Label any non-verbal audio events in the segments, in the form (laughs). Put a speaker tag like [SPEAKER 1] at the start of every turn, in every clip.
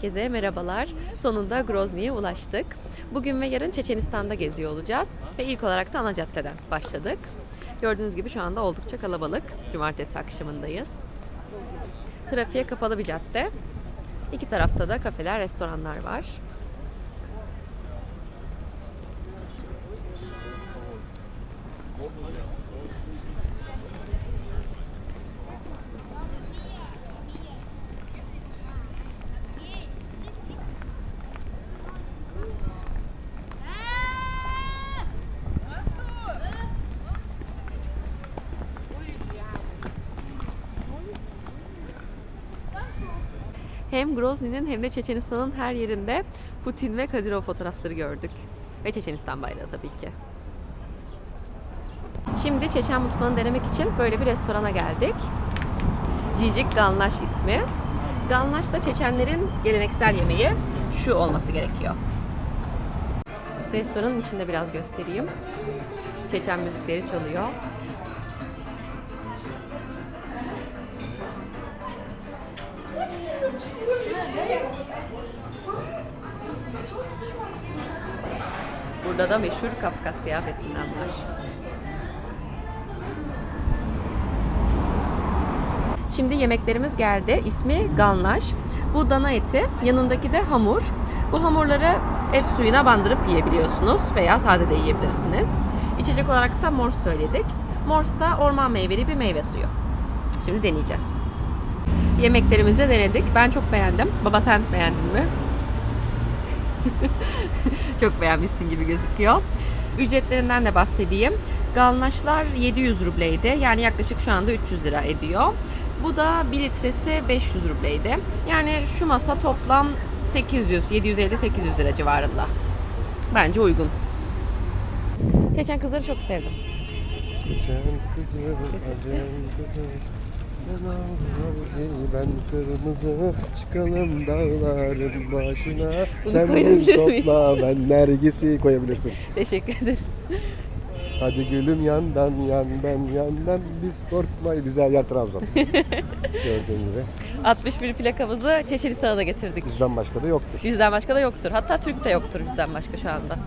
[SPEAKER 1] Herkese merhabalar. Sonunda Grozny'ye ulaştık. Bugün ve yarın Çeçenistan'da geziyor olacağız. Ve ilk olarak da ana caddeden başladık. Gördüğünüz gibi şu anda oldukça kalabalık. Cumartesi akşamındayız. Trafiğe kapalı bir cadde. İki tarafta da kafeler, restoranlar var. Hem Grozny'nin hem de Çeçenistan'ın her yerinde Putin ve Kadirov fotoğrafları gördük. Ve Çeçenistan bayrağı tabii ki. Şimdi Çeçen mutfağını denemek için böyle bir restorana geldik. Cicik Ganlaş ismi. Ganlaş da Çeçenlerin geleneksel yemeği. Şu olması gerekiyor. Restoranın içinde biraz göstereyim. Çeçen müzikleri çalıyor. Burada da meşhur Kafkas kıyafetinden var. Şimdi yemeklerimiz geldi. İsmi ganlaş. Bu dana eti, yanındaki de hamur. Bu hamurları et suyuna bandırıp yiyebiliyorsunuz veya sade de yiyebilirsiniz. İçecek olarak da mors söyledik. Mors da orman meyveli bir meyve suyu. Şimdi deneyeceğiz. Yemeklerimizi denedik. Ben çok beğendim. Baba sen beğendin mi? (laughs) Çok beğenmişsin gibi gözüküyor. Ücretlerinden de bahsedeyim. Galnaşlar 700 rubleydi. Yani yaklaşık şu anda 300 lira ediyor. Bu da 1 litresi 500 rubleydi. Yani şu masa toplam 800, 750-800 lira civarında. Bence uygun. Geçen kızları çok sevdim.
[SPEAKER 2] Geçen kızı, acem al ben kırmızı Çıkalım dağların başına
[SPEAKER 1] Bunu
[SPEAKER 2] Sen
[SPEAKER 1] koyabilir
[SPEAKER 2] bunu
[SPEAKER 1] miyim?
[SPEAKER 2] topla Ben nergisi koyabilirsin
[SPEAKER 1] Teşekkür ederim.
[SPEAKER 2] Hadi gülüm yandan yan ben yandan Biz korkmayı bize yer Trabzon (laughs) Gördüğün gibi
[SPEAKER 1] 61 plakamızı Çeçenistan'a da getirdik.
[SPEAKER 2] Bizden başka da yoktur
[SPEAKER 1] Bizden başka da yoktur. Hatta Türk de yoktur bizden başka şu anda.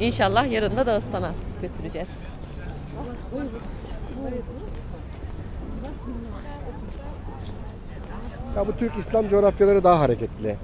[SPEAKER 1] İnşallah yarın da Dağıstan'a götüreceğiz.
[SPEAKER 2] Ya bu Türk İslam coğrafyaları daha hareketli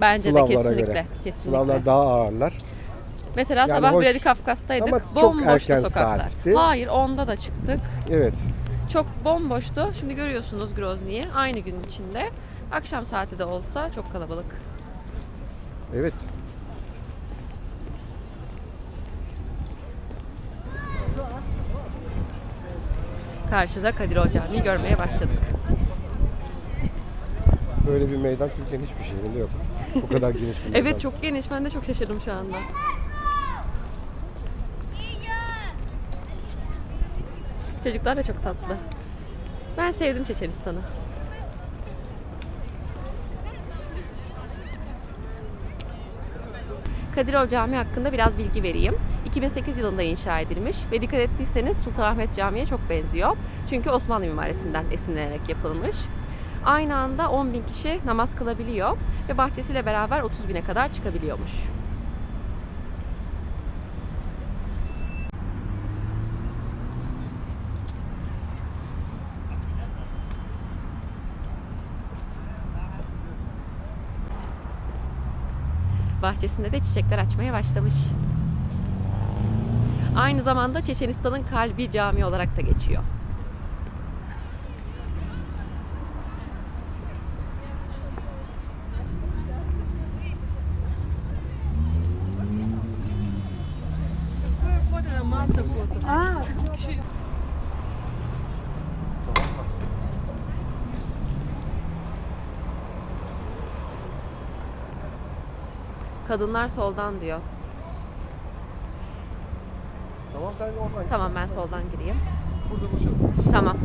[SPEAKER 1] Bence de
[SPEAKER 2] Slavlara
[SPEAKER 1] kesinlikle.
[SPEAKER 2] göre
[SPEAKER 1] kesinlikle.
[SPEAKER 2] Slavlar daha ağırlar
[SPEAKER 1] Mesela
[SPEAKER 2] Yani
[SPEAKER 1] sabah
[SPEAKER 2] hoş. Ama çok
[SPEAKER 1] Bomboştu sokaklar.
[SPEAKER 2] saatti.
[SPEAKER 1] Hayır onda da çıktık.
[SPEAKER 2] Evet
[SPEAKER 1] Çok bomboştu. Şimdi görüyorsunuz Grozny'yi aynı gün içinde. Akşam saati de olsa çok kalabalık.
[SPEAKER 2] Evet
[SPEAKER 1] Karşıda Kadir Camii'yi görmeye başladık.
[SPEAKER 2] Böyle bir meydan Türkiye'nin hiçbir şehrinde yok Bu kadar geniş bir (laughs) meydan
[SPEAKER 1] Evet çok geniş. Ben de çok şaşırdım şu anda. Çocuklar da çok tatlı. Ben sevdim Çeçenistan'ı. Kadirov Camii hakkında biraz bilgi vereyim. 2008 yılında inşa edilmiş ve dikkat ettiyseniz Sultanahmet Camii'ye çok benziyor. Çünkü Osmanlı mimarisinden esinlenerek yapılmış. Aynı anda 10 bin kişi namaz kılabiliyor ve bahçesiyle beraber 30 bine kadar çıkabiliyormuş. Bahçesinde de çiçekler açmaya başlamış. Aynı zamanda Çeçenistan'ın kalbi cami olarak da geçiyor. Kadınlar soldan diyor.
[SPEAKER 2] Tamam sen oradan.
[SPEAKER 1] Tamam ben soldan gireyim.
[SPEAKER 2] Burada buluşalım.
[SPEAKER 1] Tamam.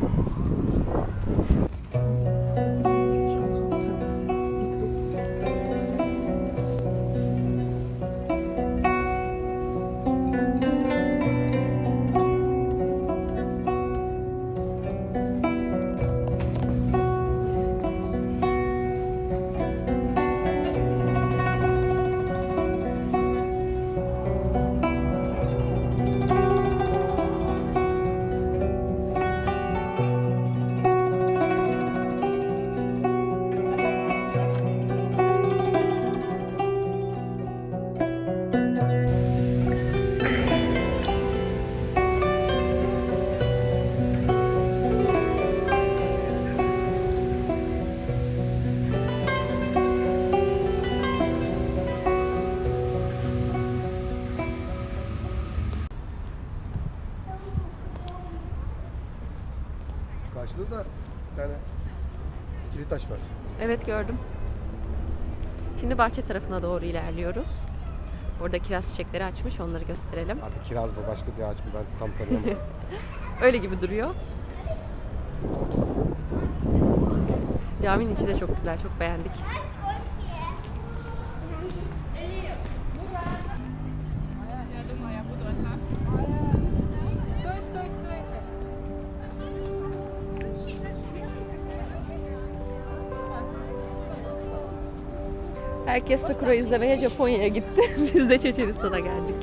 [SPEAKER 2] Karşıda da bir tane ikili taş var.
[SPEAKER 1] Evet gördüm. Şimdi bahçe tarafına doğru ilerliyoruz. Orada kiraz çiçekleri açmış onları gösterelim.
[SPEAKER 2] Artık kiraz mı başka bir ağaç mı ben tam tanıyamadım. (laughs)
[SPEAKER 1] Öyle gibi duruyor. Caminin içi de çok güzel, çok beğendik. Herkes Sakura izlemeye Japonya'ya gitti. (laughs) Biz de Çeçenistan'a geldik.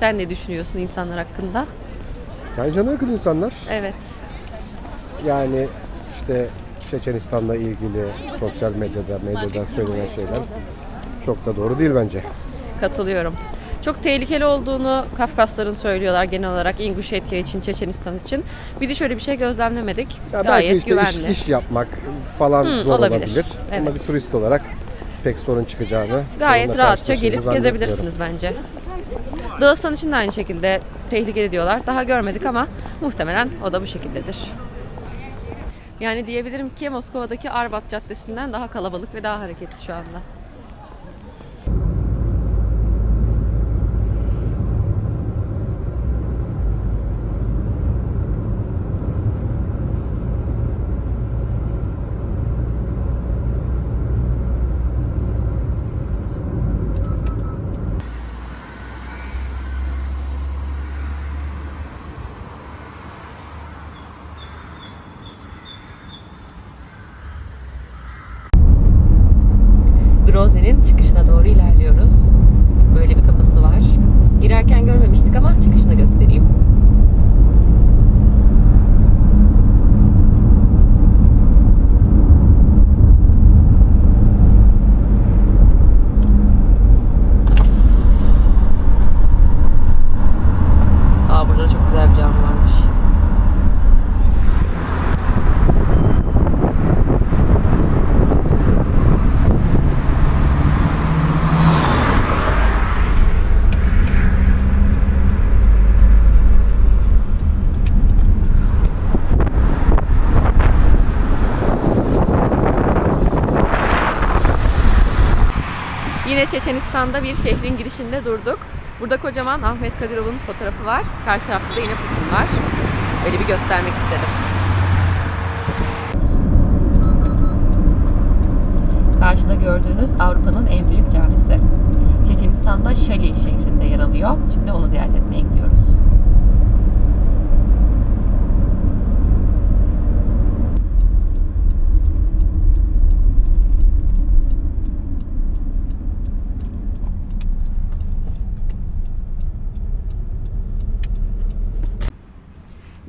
[SPEAKER 1] Sen ne düşünüyorsun insanlar hakkında?
[SPEAKER 2] Yani cana yakın insanlar.
[SPEAKER 1] Evet.
[SPEAKER 2] Yani işte Çeçenistan'la ilgili sosyal medyada, medyadan söylenen şeyler çok da doğru değil bence.
[SPEAKER 1] Katılıyorum. Çok tehlikeli olduğunu Kafkasların söylüyorlar genel olarak İnguşetya için, Çeçenistan için. Bir de şöyle bir şey gözlemlemedik.
[SPEAKER 2] Ya belki
[SPEAKER 1] Gayet
[SPEAKER 2] işte
[SPEAKER 1] güvenli.
[SPEAKER 2] iş, iş yapmak falan
[SPEAKER 1] Hı,
[SPEAKER 2] zor
[SPEAKER 1] olabilir.
[SPEAKER 2] olabilir. Ama
[SPEAKER 1] Evet.
[SPEAKER 2] bir turist olarak pek sorun çıkacağını
[SPEAKER 1] Gayet rahatça gelip gezebilirsiniz bence. Dağıstan için de aynı şekilde tehlikeli diyorlar. Daha görmedik ama muhtemelen o da bu şekildedir. Yani diyebilirim ki Moskova'daki Arbat Caddesi'nden daha kalabalık ve daha hareketli şu anda. Grozny'nin çıkışına doğru ilerliyoruz. Böyle bir kapısı var. Girerken görmemiştik ama çıkışını göstereyim. Aa burada çok güzel bir cami varmış. Yine Çeçenistan'da bir şehrin girişinde durduk. Burada kocaman Ahmet Kadirov'un fotoğrafı var. Karşı tarafta da yine Putin var. Öyle bir göstermek istedim. Karşıda gördüğünüz Avrupa'nın en büyük camisi. Çeçenistan'da Şali şehrinde yer alıyor. Şimdi onu ziyaret etmeye gidiyoruz.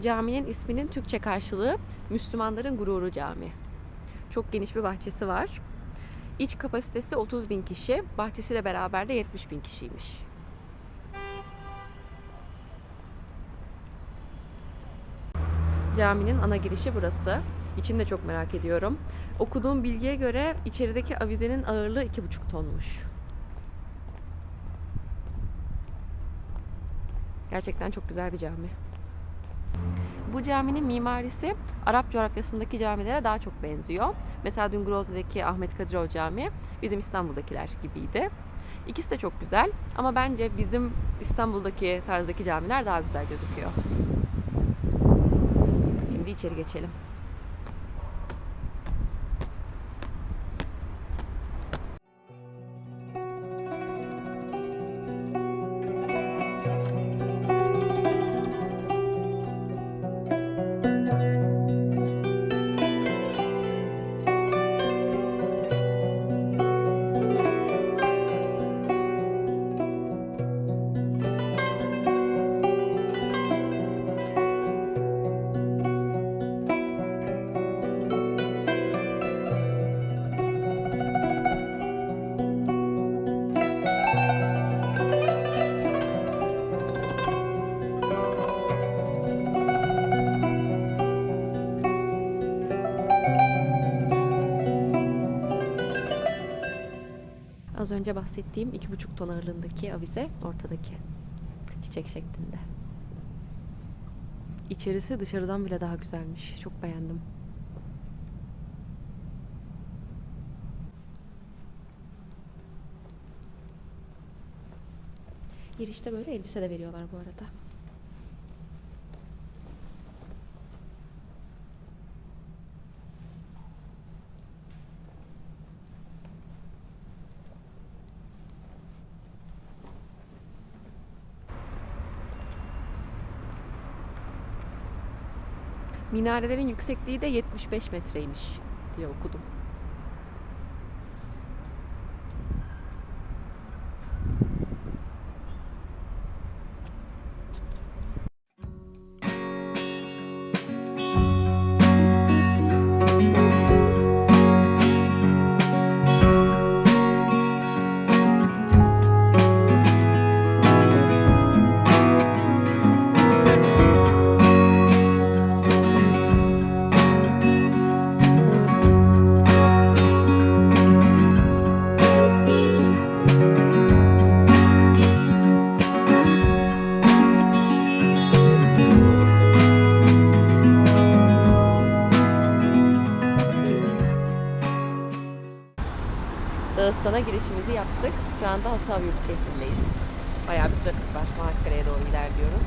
[SPEAKER 1] Caminin isminin Türkçe karşılığı Müslümanların Gururu Cami. Çok geniş bir bahçesi var. İç kapasitesi 30 bin kişi, bahçesiyle beraber de 70 bin kişiymiş. Caminin ana girişi burası. İçini de çok merak ediyorum. Okuduğum bilgiye göre içerideki avizenin ağırlığı 2,5 tonmuş. Gerçekten çok güzel bir cami. Bu caminin mimarisi Arap coğrafyasındaki camilere daha çok benziyor. Mesela dün Grozny'deki Ahmet Kadirov Camii bizim İstanbul'dakiler gibiydi. İkisi de çok güzel ama bence bizim İstanbul'daki tarzdaki camiler daha güzel gözüküyor. Şimdi içeri geçelim. Önce bahsettiğim 2,5 ton ağırlığındaki avize ortadaki. Çiçek şeklinde. İçerisi dışarıdan bile daha güzelmiş. Çok beğendim. Girişte böyle elbise de veriyorlar bu arada. Minarelerin yüksekliği de 75 metreymiş diye okudum. Anda Hasavyurt şehrindeyiz. Bayağı bir trafik var. Maaşkale'ye doğru ilerliyoruz.